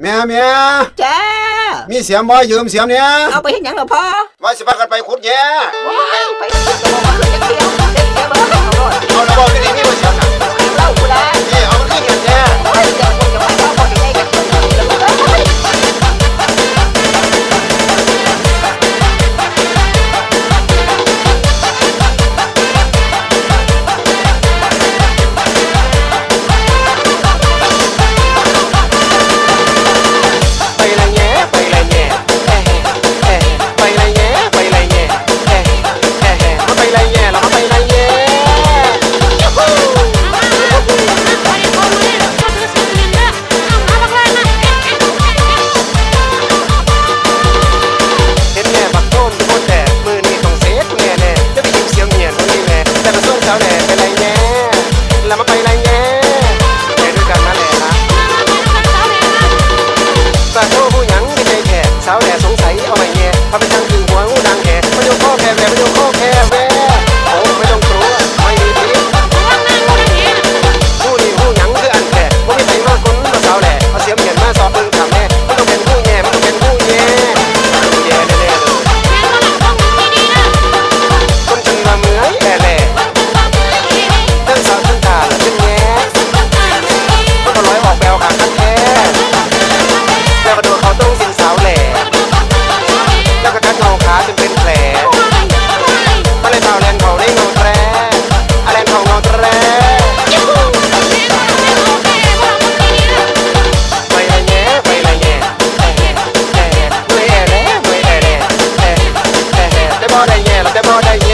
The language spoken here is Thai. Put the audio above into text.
แม่แม่จ้ามีเสียมบ่ยืมเสียมเนี่ยเอาไปเห็นหยังเหรอพ่อว่าสิพากันไปขุดแย่ว้ายไป บ่ได้แย่เราแต่บ่ได้แย่